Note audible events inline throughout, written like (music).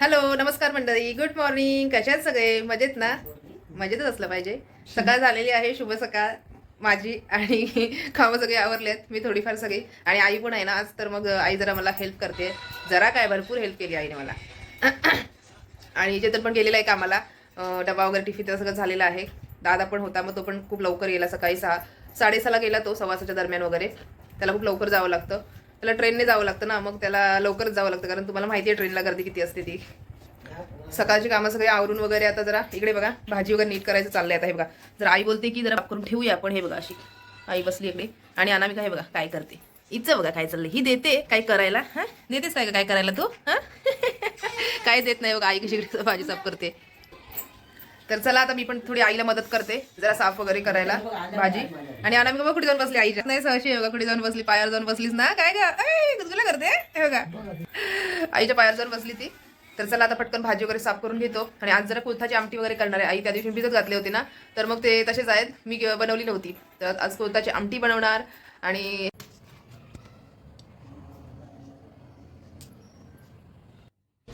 Hello नमस्कार मंडळी. Good morning कशा आहेत सगळे? मजेत ना? मजेतच असलं पाहिजे. सकाळ झालेली आहे. शुभ सकाळ. माझी आणि (laughs) कामं सगळी आवरलेत मी थोडीफार सगळी. आणि आई पण आहे ना आज तर मग आई जरा मला हेल्प करते. जरा काय भरपूर हेल्प केली आईने मला. (clears throat) आणि चेतन पण गेलेला आहे कामाला. डबा वगैरे टिफिन सगळं झालेलं आहे. दादा पण होता मग तो पण खूप लवकर गेला सकाळी सहा. साडेसहाला गेला तो सव्वासाच्या दरम्यान वगैरे. त्याला खूप लवकर जावं लागतं. त्याला ट्रेनने जावं लागतं ना मग त्याला लवकरच जावं लागतं कारण तुम्हाला माहिती आहे ट्रेनला गर्दी किती असते ती. सकाळची कामं सगळे आवरून वगैरे आता जरा इकडे बघा भाजी वगैरे नीट करायचं चाललंय आता हे बघा. जर आई बोलते की जरा करून ठेवूया आपण हे बघा अशी. आई बसली इकडे. आणि अनामिका हे बघा काय करते. हिचं बघा काय चाललंय. ही देते काय करायला हा? देतेस काय का काय करायला तू हा? (laughs) काय देत नाही बघा आई कशी इकडे भाजी साफ करते. तर चला आता मी पण थोडी आईला मदत करते जरा साफ वगैरे करायला भाजी. आणि अनामिका बघ कुठे जाऊन बसली आई नाही सहशी योगा कुठे जाऊन बसली पायावर जाऊन बसलीच ना. काय का करते हे बघा. आईच्या पायावर जाऊन बसली ती. तर चला आता पटकन भाजी वगैरे साफ करून घेतो. आणि आज जरा कुर्थाची आमटी वगैरे करणार आहे. आई त्या दिवशी भिजत घातले होते ना. तर मग ते तसेच आहेत. मी बनवली नव्हती. तर आज कुर्थाची आमटी बनवणार. आणि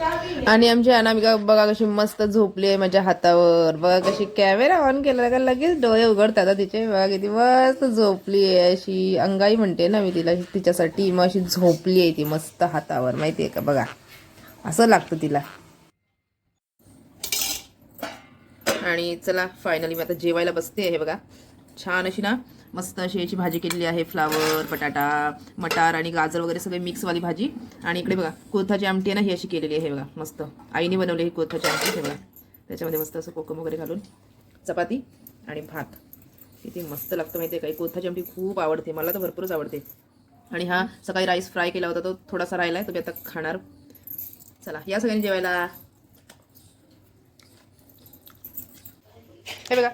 आणि आमची अनामिका बघा कशी मस्त झोपली आहे माझ्या हातावर. बघा कशी कॅमेरा ऑन केला का लगेच डोळे उघडतात तिचे. बघा किती मस्त झोपली आहे अशी. अंगाई म्हणते ना मी तिला तिच्यासाठी मग अशी झोपली आहे ती मस्त हातावर. माहिती आहे का? बघा. असं लागतं तिला. आणि चला फायनली मी आता जेवायला बसते हे बघा. छान अशी ना मस्त अशी याची भाजी केलेली आहे फ्लावर बटाटा मटार आणि गाजर वगैरे सगळे मिक्सवाली भाजी. आणि इकडे बघा कोथाची आमटी आहे ना ही अशी केलेली आहे हे बघा मस्त. आईने बनवली ही कोथाची आमटी हे बघा. त्याच्यामध्ये मस्त असं कोकम वगैरे घालून चपाती आणि भात. किती मस्त लागतं माहिती आहे काही कोथाची आमटी खूप आवडते मला तर भरपूरच आवडते. आणि हा सकाळी राईस फ्राय केला होता तो थोडासा राहिला आहे तो मी आता खाणार. चला या सगळ्यांनी जेवायला. हे बघा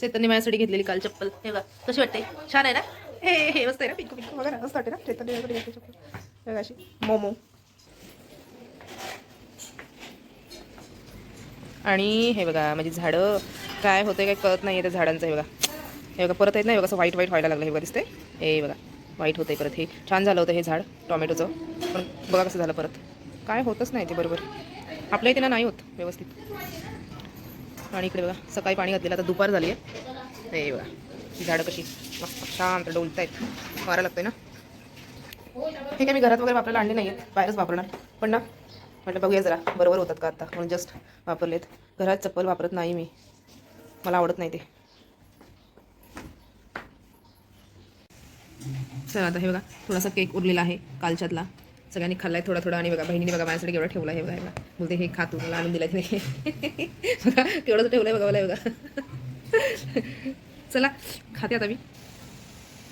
चैतन्य माझ्यासाठी घेतलेली काल चप्पल. हे बघा कशी वाटते? छान आहे ना? हे हे मस्त आहे ना? पिंकू पिंकू बघा ना मस्त वाटते ना? चैतन्य माझ्यासाठी घेतली चप्पल. हे बघा अशी मोमो. आणि हे बघा म्हणजे झाडं काय होतं काय कळत नाही त्या झाडांचं हे बघा. हे बघा परत येत नाही बघा असं व्हाईट व्हाईट व्हायला लागलं हे बघा दिसते हे बघा व्हाईट होतं परत हे. छान झालं होतं हे झाड टॉमॅटोचं. पण बघा कसं झालं परत. काय होतच नाही ते बरोबर. आपल्या इथे ना नाही होत व्यवस्थित. आणि इकडे बघा सकाळी पाणी घातलेलं आता दुपार झाली आहे. हे बघा ही झाडं कशी मस्त शांत डोलत आहेत वारा लागतोय ना? हे काय मी घरात वगैरे वापरायला आणले नाही आहेत बाहेरच वापरणार. पण ना म्हटलं बघूया जरा बरोबर होतात का आता? म्हणून जस्ट वापरलेत. घरात चप्पल वापरत नाही मी. मला आवडत नाही ते. चला आता हे बघा थोडासा केक उरलेला आहे कालच्यातला. सगळ्यांनी खाल्लाय थोडा थोडा आणि बघा बहिणीने बघा माझ्यासाठी केवढा ठेवला आहे बघा हे बघा. बोलते हे खा तू मला आणून दिला तिने. (laughs) बघा केवढंच ठेवलंय बघा मला बघा. (laughs) चला खाते आता मी.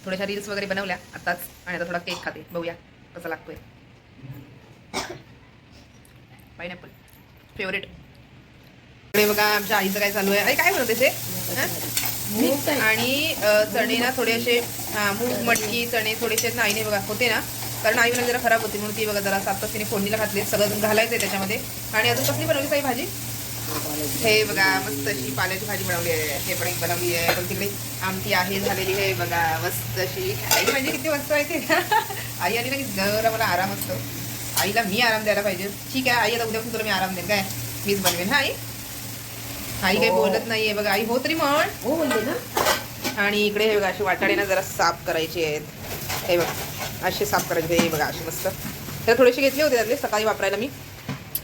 थोड्याशा रील्स वगैरे बनवल्या आताच आणि आता थोडा केक खाते. बघूया कसा लागतोय. पायनॅपल फेवरेट इकडे बघा आमच्या आईचं काय चालू आहे. आई काय बनवते ते? आणि चणे ना थोडे असे मूग मटकी चणे थोडेसे आईने बघा होते ना. कारण आई मला जरा खराब होती म्हणून ती बघा जरा सात तिने फोडणीला घातले सगळं घालायचं त्याच्यामध्ये. आणि अजून कसली बनवली साई भाजी? हे बघा मस्त अशी पाल्याची भाजी बनवली आहे हे पण एक बनवली आहे. पण तिकडे आमटी आहे झालेली आहे बघा मस्त अशी. आई म्हणजे किती मस्त माहिती आहे आई आली ना की जरा मला आराम असतो. आईला मी आराम द्यायला पाहिजे. ठीक आहे आई आता उद्यापासून तुला मी आराम देईन. काय? मीच बनवेन. हा आई? आई काही बोलत नाहीये बघा. आई हो तरी म्हण. हो बोलले ना. आणि इकडे हे बघा असे वाटाणे ना जरा साफ करायचे आहेत. हे बघा असे साफ करायचे हे बघा असे मस्त. तर थोडेसे घेतले होते त्यातले सकाळी वापरायला मी.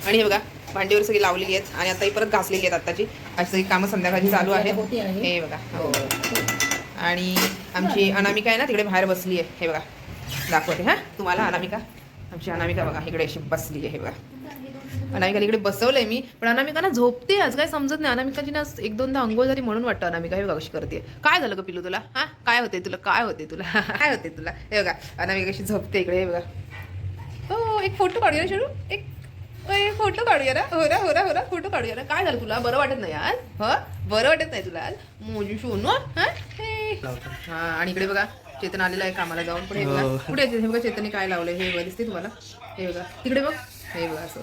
आणि हे बघा भांडीवर सगळी लावलेली आहेत आणि आता ही परत घासलेली आहेत आत्ताची. अशी सगळी कामं संध्याकाळची चालू आहेत. होती आहे. हे? बघा हो. आणि आमची अनामिका आहे ना तिकडे बाहेर बसली आहे. हे बघा दाखवते हा. तुम्हाला अनामिका? आमची अनामिका बघा इकडे अशी बसली आहे हे बघा. अनामिकाला इकडे बसवलंय मी पण अनामिका ना झोपते आज काय समजत नाही. अनामिकाची ना एक दोनदा अंघोळ झाली म्हणून वाटतं अनामिका हे बघा कशी करते. काय झालं का पिलू तुला? हा? काय होते तुला? काय होते तुला? (laughs) काय होते तुला? हे बघा अनामिका कशी झोपते इकडे हे बघा. हो एक फोटो काढूया शेडू एक फोटो काढूया ना? हो ना हो ना हो ना फोटो काढूया ना? काय झालं तुला? बरं वाटत नाही आज? ह? बरं वाटत नाही तुला आज? मोजू शोनू. हा आणि इकडे बघा. चेतन आलेला आहे कामाला जाऊन. पण हे. बघा कुठे आहे? हे बघा चेतनने काय लावलंय? हे बघा दिसते तुम्हाला? हे बघा. तिकडे बघ. हे बघा असं.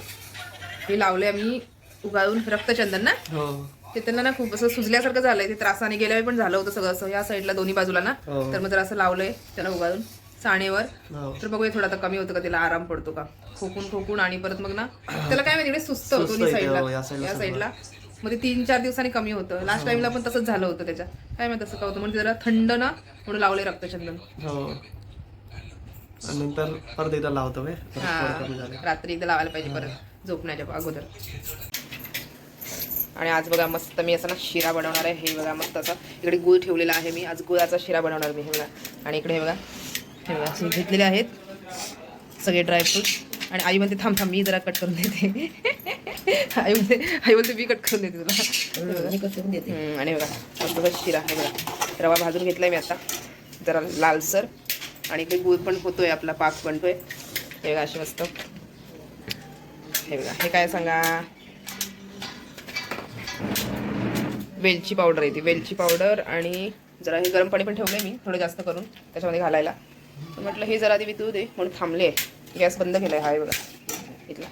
हे लावलंय आम्ही उगाळून रक्तचंदन ना? हो. चेतनला ना खूप असं सुजल्यासारखं झालंय. ते त्रासाने गेल्या वेळी पण झालं होतं सगळं असं. या साईडला दोन्ही बाजूला ना? तर मग जर असं लावलंय त्याला उगाळून. साणेवर. हो. तर बघूया थोडा आता कमी होतं का? तिला आराम पडतो का? खोकून खोकून आणि परत मग ना त्याला काय माहिती सुस्त होतो साईडला. हो, या. साईडला मग ते तीन चार दिवसांनी कमी होतं. लास्ट टाइमला पण तसंच झालं होतं त्याच्या काय माहिती तसं का होतं म्हणजे जरा थंड ना म्हणून लावले रक्तचंदन. हो. आणि नंतर परत एकदा लावतो काय परत थोडं कमी हा रात्री एकदा लावायला पाहिजे परत झोपण्याच्या अगोदर. आणि आज बघा मस्त मी असं ना शिरा बनवणार आहे. हे बघा मस्त असं इकडे गुळ ठेवलेला आहे मी. आज गुळाचा शिरा बनवणार मी हे बघा. आणि इकडे हे बघा हे बघा असे घेतलेले आहेत सगळे ड्रायफ्रूट आणि आई म्हणते थांब थांब मी जरा कट करून देते. आई म्हणते आई बोलते मी कट करून देते तुला. मी देते. आणि बघा शिरा हे बघा. रवा भाजून घेतलाय मी आता. जरा लालसर. आणि इकडे गुळ पण होतोय आपला पाक बनतोय हे बघा असे मस्त. हे बघा हे काय सांगा? वेलची पावडर आहे ती. वेलची पावडर आणि जरा हे गरम पाणी पण ठेवलंय मी थोडं जास्त करून त्याच्यामध्ये घालायला. म्हटलं हे जरा आधी वितू दे म्हणून थांबले गॅस बंद केलाय हा बघा. इथला.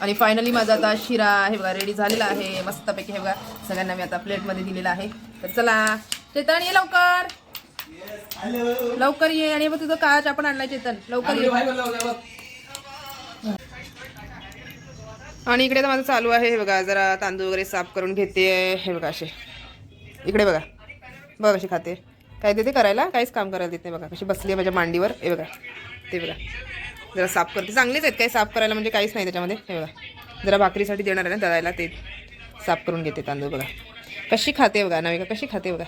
आणि फायनली माझा आता शिरा हे बघा रेडी झालेला आहे. मस्तपैकी हे बघा सगळ्यांना मी आता प्लेटमध्ये दिलेला आहे. तर चला चेतन ये लवकर. लवकर ये. आणि मग तुझं काच आपण आणलाय चेतन. लवकर ये. आणि इकडे तर माझं चालू आहे हे बघा जरा तांदूळ वगैरे साफ करून घेते. हे बघा असे. इकडे बघा. बघा अशी खाते. काय देते करायला? काहीच काम करायला देत नाही बघा. कशी बसली आहे माझ्या मांडीवर. हे बघा. ते बघा. जरा साफ करते. चांगलेच आहेत. काही साफ करायला म्हणजे काहीच नाही त्याच्यामध्ये. हे बघा. जरा भाकरीसाठी देणार आहे ना दळायला ते. साफ करून घेते तांदूळ बघा. कशी खाते बघा नविका? कशी खाते बघा?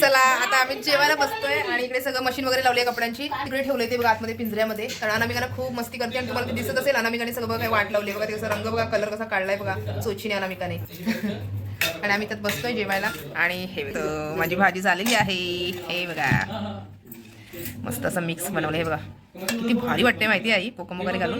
चला आता आम्ही जेवायला बसतोय आणि इकडे सगळं मशीन वगैरे लावली आहे कपड्यांची. तिकडे ठेवले ते बघा आतमध्ये पिंजऱ्यामध्ये. कारण अनामिकाला खूप मस्ती करते आणि तुम्हाला दिसत असेल अनामिकाने सगळं बघा वाट लावली बघा त्याचा रंग बघा कलर कसा काढलाय बघा चोचीने अनामिकाने. आणि आम्ही त्यात बसतोय जेवायला. आणि हे माझी भाजी झालेली आहे. हे बघा. मस्त असं मिक्स बनवलं. हे बघा. किती भारी वाटते माहिती आई? कोकम वगैरे घालून.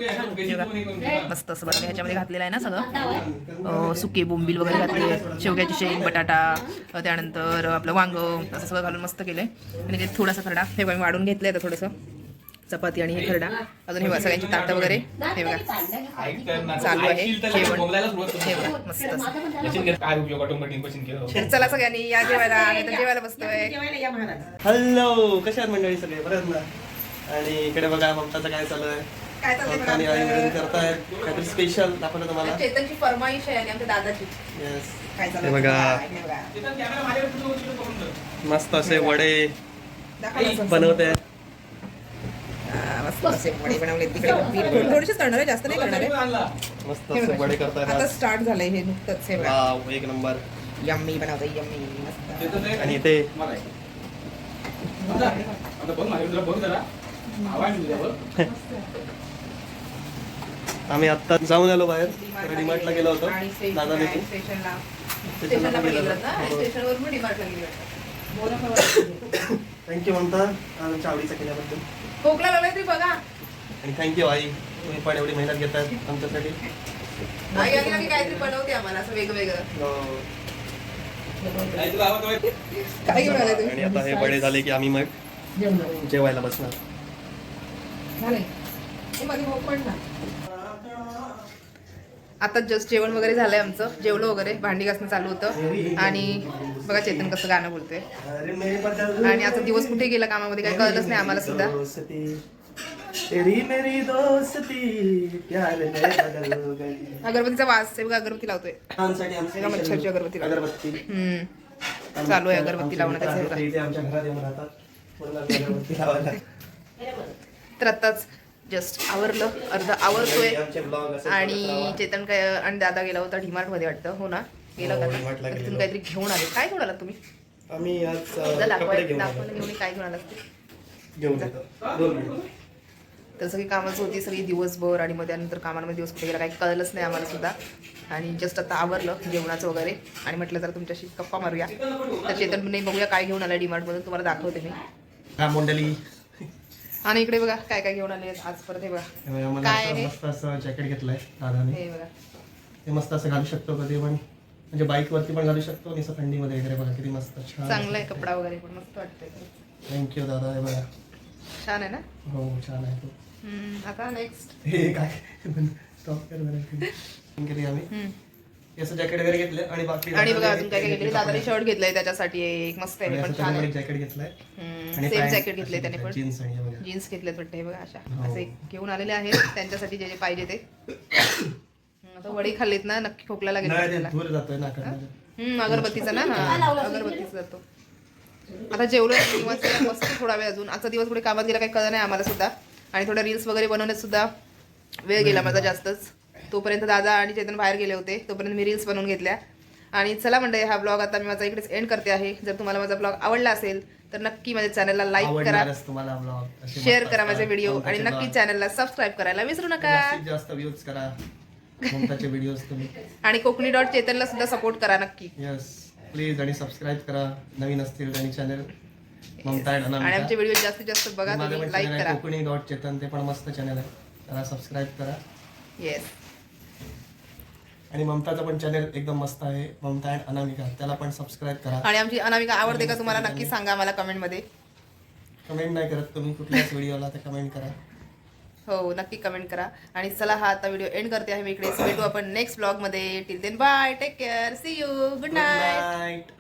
मस्त असं बनवलं ह्याच्यामध्ये घातलेलं आहे ना सगळं. सुके बोंबील वगैरे घातले शेवग्याची शेंग बटाटा त्यानंतर आपलं वांग असं सगळं घालून मस्त केलंय. आणि ते थोडासा खरडा. हे बघा मी वाढून घेतलंय आता थोडंसं. चपाती आणि हे खरडा. अजून हे बघा सगळ्यांची ताटं वगैरे. हे बघा. चालू आहे. जेवण. मस्त. चला सगळ्यांनी या जेवायला आम्ही तर जेवायला बसतोय. हॅलो कशा आहेत मंडळी सगळे? बरं ना? आणि इकडे बघा ममताचं काय चालू आहे? आणि आई करतायत. काहीतरी स्पेशल दाखवलं तुम्हाला? चेतनची फरमाईश आहे आणि आमच्या दादाची. येस काय हे चाललंय बघा. हे मस्त असे वडे. बनवत. आहेत मस्त असे वडे बनवले तिकडे पीठ थोडं- थोडेसेच करणार आहे जास्त नाही करणार आहे. मस्त असे. वडे आता. स्टार्ट झालंय हे नुकतंच हे वाव, एक नंबर. यम्मी बनवतोय यम्मी मस्त. आणि ते आता बघ माझ्या तुला बघ जरा आवाज येऊ द्या बघ. आम्ही आता जाऊन आलो बाहेर डीमार्टला गेलो होतो. दादा देखील. थँक्यू म्हणता आमच्या आवडीचं केल्याबद्दल. खोकला लागलाय तरी बघा. आणि थँक्यू आई. तुम्ही पण एवढी मेहनत घेतात आमच्यासाठी. आई आली की काहीतरी बनवते आम्हाला असं वेगवेगळं. हो. काय? घेऊन आलाय आणि आता हे वडे झाले की आम्ही मग जेवायला बसणार. हे माझी भाऊ पण ना. आता जस्ट जेवण वगैरे झालंय आमचं. जेवलो वगैरे भांडी घासणं चालू होतं. आणि बघा चेतन कसं गाणं बोलतोय. आणि आता दिवस कुठे गेला कामामध्ये काही कळलंच नाही आम्हाला सुद्धा. अगरबत्तीचा वास आहे बघा अगरबत्ती लावतोय. मच्छरची अगरबत्ती. अगरबत्ती. हम्म. चालू आहे अगरबत्ती लावणं त्याचं. आमच्या बघा. इथे आमच्या घरात येऊन राहतात. म्हणून आम्ही अगरबत्ती लावायला. तर आताच जस्ट आवरलं अर्ध आवरतोय आमचे ब्लॉग असेल आणि चेतन काय आणि दादा गेला होता डीमार्टमध्ये वाटतं हो ना? गेला हो, होता. तिथून काहीतरी घेऊन आले. काय घेऊन आलात तुम्ही? आम्ही घेऊन दाखवायला आलो. घेऊन ये, काय घेऊन मिनिट. तर सगळी कामच होती सगळी दिवसभर आणि मग त्यानंतर कामांमध्ये दिवस कुठे गेला काही कळलंच नाही आम्हाला सुद्धा. आणि जस्ट आता आवरलं जेवणाचं वगैरे. आणि म्हटलं जरा तुमच्याशी गप्पा मारूया. तर चेतन नाही बघूया काय घेऊन आलं डीमार्टमधून. तुम्हाला दाखवते मी. हा आणि इकडे बघा काय काय घेऊन आले आज परत हे बघा. काय आहे? मस्त असं जॅकेट घेतलंय दादाने हे बघा. ते मस्त असं घालू शकतो कधी पण. म्हणजे बाईक वरती पण घालू शकतो आणि असं थंडीमध्ये वगैरे बघा किती मस्त छान चांगला आहे कपडा वगैरे पण मस्त वाटतंय थँक्यू दादा हे बघा. छान आहे ना? हो छान आहे तो आता नेक्स्ट हे काय? (laughs) स्टॉप कर बरं केली आम्ही याचं जॅकेट वगैरे घेतलं आणि बाकी आणि बघा अजून काय काय घेतले दादाने शर्ट घेतलंय त्याच्यासाठी एक मस्त आहे पण छान आहे. जॅकेट घेतलंय. आणि सेम जॅकेट घेतले त्याने पण. जीन्स आणि हे जीन्स घेतलेत वाटतं हे बघा अशा. हो. असे घेऊन आलेले आहेत त्यांच्यासाठी जे जे पाहिजे ते. हम्म, आता वडी खाल्लीत ना नक्की खोकला लागेल नाही ते त्याला धूर जातोय नाकामध्ये हम्म अगरबत्तीचा ना हा. अगरबत्तीचा जातो. आता जेवलो निवांत मस्त थोडा वेळ अजून. आजचा दिवस कुठे कामात गेला काही कळलं नाही आम्हाला सुद्धा. आणि थोडं रील्स वगैरे बनवण्यात सुद्धा वेळ गेला माझा जास्तच. तोपर्यंत दादा आणि चेतन बाहेर गेले होते. तोपर्यंत मी रील्स बनवून घेतल्या. आणि चला म्हणजे हा ब्लॉग आता मी माझा इकडेच एंड करते आहे. जर तुम्हाला माझा ब्लॉग आवडला असेल तर नक्की माझ्या चॅनलला लाईक करा. शेअर करा माझे व्हिडिओ आणि नक्की चॅनलला सबस्क्राईब करायला विसरू नका. जास्त व्ह्यूज करा. ममताचे व्हिडिओज तुम्ही? आणि कोकणी डॉट चेतनला सुद्धा सपोर्ट करा नक्की. यस प्लीज आणि सबस्क्राईब करा. नवीन असतील त्यांनी चॅनल आणि. आमचे व्हिडिओ जास्तीत जास्त बघा तुम्ही लाईक करा. कोकणी डॉट चेतन ते पण मस्त चॅनल आहे. त्याला सबस्क्राईब करा. येस आणि ममताचं पण चॅनल एकदम मस्त आहे. ममता अँड अनामिका त्याला पण सबस्क्राईब करा. आणि आमची अनामिका आवडते का तुम्हाला? नक्की सांगा मला कमेंटमध्ये. कमेंट नाही करत. तुम्ही कुठल्याच व्हिडिओला तर कमेंट करा. हो नक्की कमेंट करा. आणि चला हा आता व्हिडिओ एंड करते आहे. मी इकडे भेटू आपण नेक्स्ट ब्लॉगमध्ये. Till then bye take care see you good night